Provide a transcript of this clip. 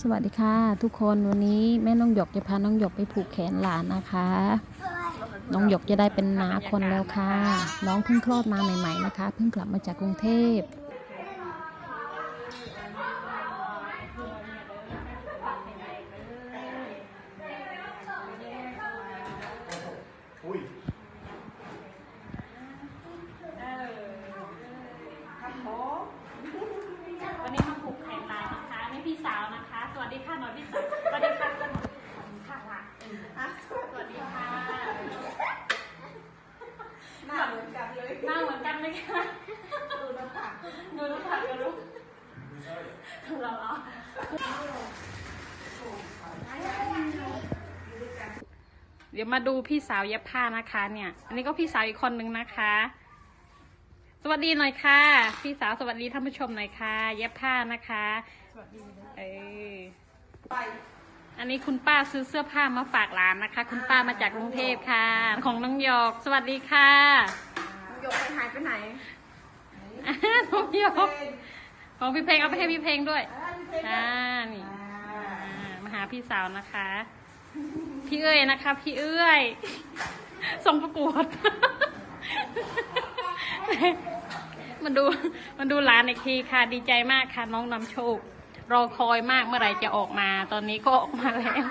สวัสดีค่ะ ทุกคนวันนี้แม่น้องหยกจะพาน้องหยกไปผูกแขนหลานนะคะ น้องหยกจะได้เป็นนาคนแล้วค่ะ น้องเพิ่งคลอดมาใหม่ๆนะคะ เพิ่งกลับมาจากกรุงเทพอุ้ยวันนี้มาผูกแขนลายนะคะนี่พี่สาวนะคะ วัสดีค่ะหน่อยพี่สาวสวัสดีค่ะกันหน่อค่ะละสวัสดีค่ะหน้าเหมือนกันเลยหน้าเหมือนกันไหมคะดูน้ำผักดูน้ำผักกันรู้เราเหรอเดี๋ยวมาดูพี่สาวเย็บผ้านะคะเนี่ย อันนี้ก็พี่สาวอีกคนนึงนะคะ สวัสดีหน่อยค่ะ พี่สาวสวัสดีท่านผู้ชมหน่อยค่ะ เย็บผ้านะคะสวัสดีนะเออไปอันนี้คุณป้าซื้อเสื้อผ้ามาฝากหลานนะคะ คุณป้ามาจากกรุงเทพค่ะ ของน้องหยกสวัสดีค่ะน้องหยกไปหายไปไหนน้องหยกของพี่เพลงเอาไปให้พี่เพลงด้วยอ่าพี่เพชรอ่านี่อ่ามาหาพี่สาวนะคะ พี่เอ้ยนะคะ พี่เอ้ยส่งประกวด มันดูมันดูหลานอีกทีค่ะ ดีใจมากค่ะน้องนำโชค รอคอยมากเมื่อไหร่จะออกมา ตอนนี้ก็ออกมาแล้ว